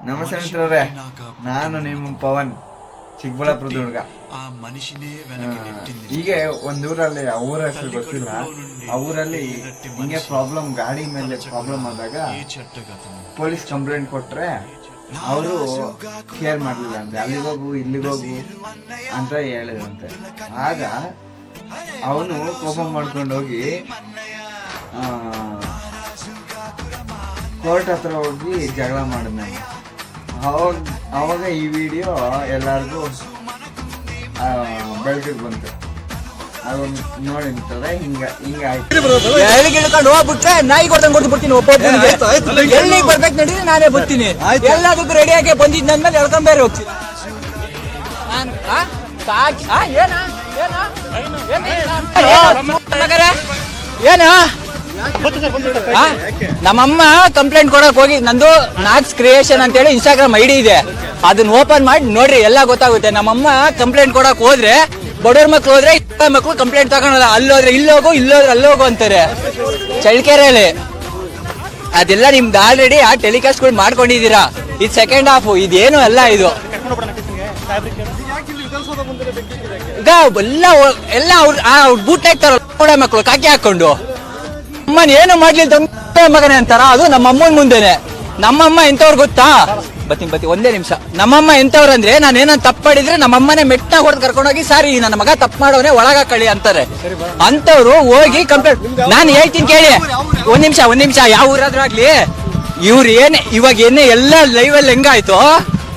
ನಮಸ್ತೆ ನಾನು ನಿಮ್ಮ ಪವನ್ ಚಿಕ್ಕಬಳ್ಳಾಪುರ ದುರ್ಗ ಹೀಗೆ ಒಂದೂರಲ್ಲಿ ಅವರ ಹೆಸರು ಗೊತ್ತಿಲ್ಲ. ಆ ಊರಲ್ಲಿ ಹಿಂಗೆ ಪ್ರಾಬ್ಲಮ್ ಗಾಡಿ ಮೇಲೆ ಪ್ರಾಬ್ಲಮ್ ಆದಾಗ ಪೊಲೀಸ್ ಕಂಪ್ಲೇಂಟ್ ಕೊಟ್ರೆ ಅವರು ಕೇರ್ ಮಾಡಲಿಲ್ಲ ಅಂತೆ ಅಲ್ಲಿಗೋಗು ಇಲ್ಲಿಗೋಗು ಅಂತ ಹೇಳಿದಂತೆ. ಆಗ ಅವನು ಕೋಪ ಮಾಡ್ಕೊಂಡೋಗಿ ಕೋರ್ಟ್ ಹತ್ರ ಹೋಗಿ ಜಗಳ ಮಾಡಿದ್ನ. ಅವಾಗ ಅವಾಗ ಈ ವಿಡಿಯೋ ಎಲ್ಲರಿಗೂ ಬೆಳಕಿಗೆ ಬಂತು. ಅದೊಂದು ನೋಡಿ ನಿಂತದೆ ಹಿಂಗ ಹಿಂಗಾಯ್ತು ಎಲ್ಲಿಗೆ ಇಳ್ಕೊಂಡು ಹೋಗ್ಬಿಟ್ರೆ ನಾಯಿ ಕೊಡ್ದಂಗ್ ಕೊಡ್ದು ಬಿಡ್ತೀನಿ ಒಬ್ಬೊಬ್ಬನಿಗೆ ಎಲ್ಲಿ ಬರ್ಬೇಕು ನಡೀರಿ ನಾನೇ ಬರ್ತೀನಿ. ಎಲ್ಲದಕ್ಕೂ ರೆಡಿಯಾಗಿ ನನ್ನ ಮೇಲೆ ಎಳ್ಕೊಂಡ್ ಬೇರೆ ಹೋಗ್ತೀನಿ. ನಾನ್-? ಸಾಕಿ- ಏನಾ? ಏನ? ಏನಾ? ಏನ? ನಮ್ಮಮ್ಮ ಕಂಪ್ಲೇಂಟ್ ಕೊಡಕ್ ಹೋಗಿ, ನಂದು ನಾಕ್ಸ್ ಕ್ರಿಯೇಷನ್ ಅಂತ ಹೇಳಿ ಇನ್ಸ್ಟಾಗ್ರಾಮ್ ಐಡಿ ಇದೆ. ಅದನ್ನ ಓಪನ್ ಮಾಡಿ ನೋಡ್ರಿ, ಎಲ್ಲ ಗೊತ್ತಾಗುತ್ತೆ. ನಮ್ಮಮ್ಮ ಕಂಪ್ಲೇಂಟ್ ಕೊಡಕ್ ಹೋದ್ರೆ, ಬಡವ್ರ ಮಕ್ಳು ಹೋದ್ರೆ ಮಕ್ಳು ಕಂಪ್ಲೇಂಟ್ ತಗೊಳಲ್ಲ ಅಲ್ಲೋದ್ರೆ ಇಲ್ಲೋಗು ಇಲ್ಲೋದ್ರೆ ಅಲ್ಲೋಗು ಅಂತಾರೆ. ಚಳ್ಳಕೆರೆಯಲ್ಲಿ. ಅದೆಲ್ಲ ನಿಮ್ದು ಆಲ್ರೆಡಿ ಆ ಟೆಲಿಕಾಸ್ಟ್ಗಳು ಮಾಡ್ಕೊಂಡಿದ್ದೀರಾ. ಇದು ಸೆಕೆಂಡ್ ಹಾಫ್ ಇದೇನು ಅಲ್ಲ ಇದು. ಎಲ್ಲ ಎಲ್ಲ ಅವ್ರ ಬೂಟ್ ಹಾಕ್ತಾರ ಮಕ್ಕಳು ಕಾಕಿ ಹಾಕೊಂಡು. ಅಮ್ಮನ ಏನು ಮಾಡ್ಲಿಲ್ಲ ತಂದೆ ಮಗನೇ ಅಂತಾರ? ಅದು ನಮ್ಮ ಅಮ್ಮನ ಮುಂದೆನೆ. ನಮ್ಮಮ್ಮ ಎಂತವ್ರು ಗೊತ್ತಾ? ಬತ್ತೀನಿ ಬತ್ತಿ, ಒಂದೇ ನಿಮಿಷ. ನಮ್ಮಮ್ಮ ಎಂತವ್ರು ಅಂದ್ರೆ ನಾನು ಏನೋ ತಪ್ಪು ಮಾಡಿದ್ರೆ ನಮ್ಮಮ್ಮನೆ ಮೆಟ್ಟ ಹೊಡೆದು ಕರ್ಕೊಂಡೋಗಿ ಸಾರಿ, ನನ್ನ ಮಗ ತಪ್ಪು ಮಾಡೋನೆ ಒಳಗ ಕಳಿ ಅಂತಾರೆ. ಅಂತವ್ರು ಹೋಗಿ ಕಂಪ್ಲೇಂಟ್ ನಾನು ಹೇಳ್ತೀನಿ ಕೇಳಿ. ಒಂದ್ ನಿಮಿಷ ಒಂದ್ ನಿಮಿಷ, ಯಾವ ಊರಾದ್ರೂ ಆಗ್ಲಿ. ಇವ್ರು ಏನ್ ಇವಾಗ ಏನೇ ಎಲ್ಲ ಲೈವ್ ಅಲ್ಲಿ ಹೆಂಗಾಯ್ತು?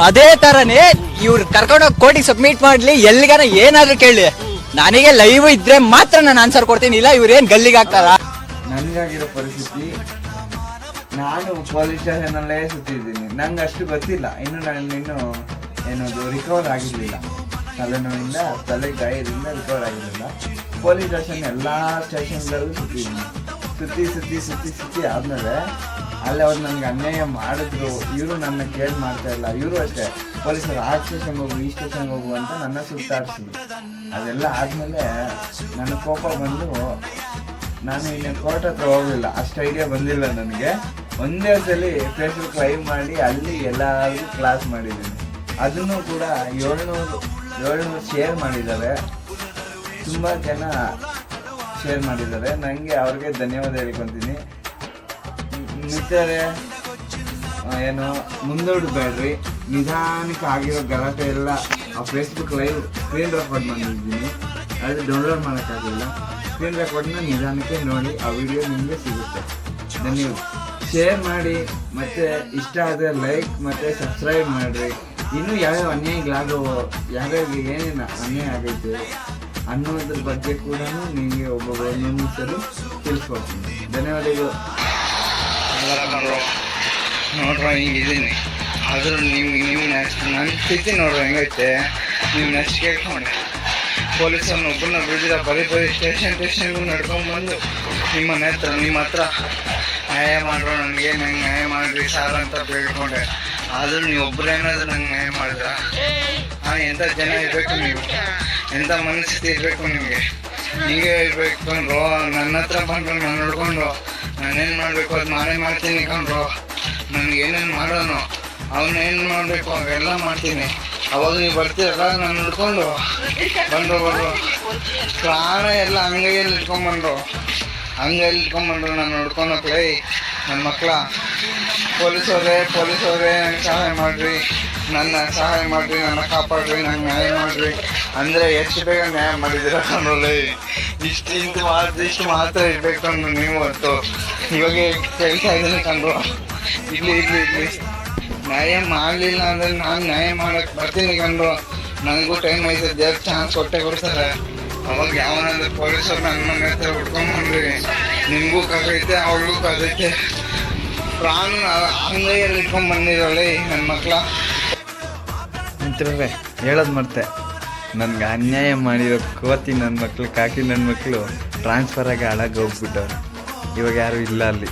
ಅದೇ ತರನೇ ಇವ್ರು ಕರ್ಕೊಂಡೋಗಿ ಕೋರ್ಟಿಗೆ ಸಬ್ಮಿಟ್ ಮಾಡ್ಲಿ ಎಲ್ಲಿಗಾನ ಏನಾದ್ರೂ ಕೇಳಿ. ನನಗೆ ಲೈವ್ ಇದ್ರೆ ಮಾತ್ರ ನಾನು ಆನ್ಸರ್ ಕೊಡ್ತೀನಿ, ಇಲ್ಲ, ಇವ್ರು ಏನ್ ಗಲ್ಲಿಗೆ ಹಾಕ್ತಾರ? ನನ್ಗಾಗಿರೋ ಪರಿಸ್ಥಿತಿ, ನಾನು ಪೊಲೀಸ್ ಸ್ಟೇಷನಲ್ಲೇ ಸುತ್ತಿದ್ದೀನಿ. ನಂಗೆ ಅಷ್ಟು ಗೊತ್ತಿಲ್ಲ. ಇನ್ನು ನಾನು ಇನ್ನು ಏನದು ರಿಕವರ್ ಆಗಿರಲಿಲ್ಲ. ತಲೆನೋವಿಂದ, ತಲೆ ಗಾಯದಿಂದ ರಿಕವರ್ ಆಗಿರಲಿಲ್ಲ. ಪೊಲೀಸ್ ಸ್ಟೇಷನ್ ಎಲ್ಲ ಸ್ಟೇಷನ್ಗಳಲ್ಲೂ ಸುತ್ತಿದ್ದೀನಿ. ಸುತ್ತಿ ಸುತ್ತಿ ಸುತ್ತಿ ಸುತ್ತಿ ಆದಮೇಲೆ ಅಲ್ಲಿ ಅವ್ರು ನನಗೆ ಅನ್ಯಾಯ ಮಾಡಿದ್ರು. ಇವರು ನನ್ನ ಕೇರ್ ಮಾಡ್ತಾ ಇಲ್ಲ. ಇವರು ಅಷ್ಟೇ. ಪೊಲೀಸರು ಆ ಸ್ಟೇಷನ್ಗೆ ಹೋಗು, ಈ ಸ್ಟೇಷನ್ಗೆ ಹೋಗು ಅಂತ ನನ್ನ ಸುತ್ತಾಡ್ಸಿದ್ರು. ಅದೆಲ್ಲ ಆದಮೇಲೆ ನನ್ನ ಕೋಪ ಬಂದು ನಾನು ಇನ್ನು ಕೋರ್ಟ್ ಹತ್ರ ಹೋಗಲಿಲ್ಲ. ಅಷ್ಟು ಐಡಿಯಾ ಬಂದಿಲ್ಲ ನನಗೆ. ಒಂದೇ ಸಲ ಫೇಸ್ಬುಕ್ ಲೈವ್ ಮಾಡಿ ಅಲ್ಲಿ ಎಲ್ಲರಿಗೂ ಕ್ಲಾಸ್ ಮಾಡಿದ್ದೀನಿ. ಅದನ್ನು ಕೂಡ ಏಳ್ನೂರು ಏಳ್ನೂರು ಶೇರ್ ಮಾಡಿದ್ದಾರೆ. ತುಂಬ ಜನ ಶೇರ್ ಮಾಡಿದ್ದಾರೆ. ನನಗೆ ಅವ್ರಿಗೆ ಧನ್ಯವಾದ ಹೇಳ್ಕೊತೀನಿ. ಮಿತ್ರರೇ ಏನು, ಮುಂದೂಡಬೇಡ್ರಿ. ನಿಧಾನಕ್ಕೆ ಆಗಿರೋ ಗಲಾಟೆ ಎಲ್ಲ ಆ ಫೇಸ್ಬುಕ್ ಲೈವ್ ಸ್ಕ್ರೀನ್ ರೆಕಾರ್ಡ್ ಮಾಡಿದ್ದೀನಿ. ಅದು ಡೌನ್ಲೋಡ್ ಮಾಡೋಕ್ಕಾಗಲಿಲ್ಲ. ಸ್ಕ್ರೀನ್ ರೆಕಾರ್ಡ್ನ ನಿಧಾನಕ್ಕೆ ನೋಡಿ, ಆ ವಿಡಿಯೋ ನಿಮಗೆ ಸಿಗುತ್ತೆ. ಧನ್ಯವಾದ. ಶೇರ್ ಮಾಡಿ, ಮತ್ತು ಇಷ್ಟ ಆದರೆ ಲೈಕ್ ಮತ್ತು ಸಬ್ಸ್ಕ್ರೈಬ್ ಮಾಡಿರಿ. ಇನ್ನೂ ಯಾವ್ಯಾವ ಅನ್ಯಾಯಗಳಾಗೋ ಯಾವ್ಯಾವ ಏನೇನು ಅನ್ಯಾಯ ಆಗೈತೆ ಅನ್ನೋದ್ರ ಬಗ್ಗೆ ಕೂಡ ನಿಮಗೆ ಒಬ್ಬೊಬ್ಬ ಒಂದೊಂದು ತಿಳಿಸ್ಕೊಡ್ತೀನಿ. ಧನ್ಯವಾದಗಳು. ಹಿಂಗೆ ಹಿಂಗಿದ್ದೀನಿ. ಆದರೂ ನೀವು ನೀವು ನೆಕ್ಸ್ಟ್ ನನ್ನ ಸ್ಥಿತಿ ನೋಡ್ರಿ, ಹೆಂಗೈತೆ? ನೀವು ನೆಕ್ಸ್ಟ್ ಕೇಳ್ಕೊಂಡೆ ಪೊಲೀಸನ್ನು ಒಬ್ಬನ ಬಿಡಿದ ಬರೀ ಬರೀ ಸ್ಟೇಷನ್ ಸ್ಟೇಷನ್ಗೂ ನಡ್ಕೊಂಡ್ಬಂದು ನಿಮ್ಮ ಮನೆ ಹತ್ರ ನಿಮ್ಮ ಹತ್ರ ನ್ಯಾಯ ಮಾಡ್ರು, ನನಗೆ ನಂಗೆ ನ್ಯಾಯ ಮಾಡಿರಿ ಸಾರ್ ಅಂತ ಬೇಡ್ಕೊಂಡೆ. ಆದರೂ ನೀವು ಒಬ್ಬರೇನಾದ್ರೂ ನಂಗೆ ನ್ಯಾಯ ಮಾಡಿದ್ರ? ಹಾಂ ಎಂಥ ಜನ ಇರಬೇಕು ನೀವು? ಎಂಥ ಮನಸ್ಥಿತಿ ಇರಬೇಕು ನಿಮಗೆ? ಹೀಗೆ ಇರ್ಬೇಕು ಕಂಡ್ರು ನನ್ನ ಹತ್ರ ಬಂದ್ರು, ನಾನು ನೋಡ್ಕೊಂಡು ನಾನೇನು ಮಾಡಬೇಕು ಅದು ನಾನೇ ಮಾಡ್ತೀನಿ ಕಂಡ್ರು ನನಗೆ ಏನೇನು ಮಾಡೋನು, ಅವನು ಏನು ಮಾಡಬೇಕು, ಅವೆಲ್ಲ ಮಾಡ್ತೀನಿ. ಅವಾಗ ನೀವು ಬರ್ತೀರಲ್ಲ, ನಾನು ನೋಡ್ಕೊಂಡು ಬಂದು ಬಂದು ಪ್ರಾಣ ಎಲ್ಲ ಅಂಗೈಯಲ್ಲಿ ಇಟ್ಕೊಂಡ್ಬಂದ್ರು ಅಂಗೈಯಲ್ಲಿ ಇಟ್ಕೊಂಡ್ಬಂದ್ರು ನಾನು ನೋಡ್ಕೊಂಡು ಪ್ಲೇ ನನ್ನ ಮಕ್ಕಳ ಪೊಲೀಸವ್ರೆ ಪೊಲೀಸವ್ರೆ ನಂಗೆ ಸಹಾಯ ಮಾಡಿರಿ, ನನ್ನ ಸಹಾಯ ಮಾಡಿರಿ, ನನ್ನ ಕಾಪಾಡ್ರಿ, ನಂಗೆ ನ್ಯಾಯ ಮಾಡಿರಿ. ಅಂದರೆ ಎಷ್ಟು ಬೇಗ ನ್ಯಾಯ ಮಾಡಿದ್ದೀರ ಕಣ್ಣಲ್ಲಿ ಇಷ್ಟು ಇಂತ ಮಾತ್ರ ಇಷ್ಟು ಮಾತ್ರ ಇರ್ಬೇಕು ನೀವು ಹೊತ್ತು ಇವಾಗ ಕೇಳ್ತಾ ಇದ್ದೀನಿ ಕಂಡು. ಇಲ್ಲಿ ಇಲ್ಲಿ ಇಲ್ಲಿ. ನ್ಯಾಯ ಮಾಡಲಿಲ್ಲ ಅಂದರೆ ನಾನು ನ್ಯಾಯ ಮಾಡಕ್ಕೆ ಬರ್ತೀನಿ ಕಂಡು ನನಗೂ ಟೈಮ್ ಐತೆ, ದೇವ್ರ ಚಾನ್ಸ್ ಕೊಟ್ಟೆ ಕೊಡ್ತಾರೆ. ಅವಾಗ ಯಾವನಾದ್ರೂ ಪೊಲೀಸರು ನನ್ನ ಮನೆ ಹತ್ರ ಹುಡ್ಕೊಂಡ್ಬಂದ್ರಿ ನಿಮಗೂ ಕದೈತೆ ಅವ್ರಿಗೂ ಕದೈತೆ ಪ್ರಾಣ ಅಂಗೈಯಲ್ಲಿ ಇಟ್ಕೊಂಡ್ ಬಂದಿದ್ದಾಳೆ ನನ್ನ ಮಕ್ಕಳ ಮಿತ್ರರೇ, ಹೇಳೋದು ಮತ್ತೆ. ನನ್ಗೆ ಅನ್ಯಾಯ ಮಾಡಿರೋ ಕೋತಿ ನನ್ನ ಮಕ್ಕಳು ಕಾಕಿ ನನ್ನ ಮಕ್ಕಳು ಟ್ರಾನ್ಸ್ಫರ್ ಆಗಿ ಹಾಳಾಗಿ ಹೋಗ್ಬಿಟ್ಟವ್ರು. ಇವಾಗ ಯಾರು ಇಲ್ಲ ಅಲ್ಲಿ.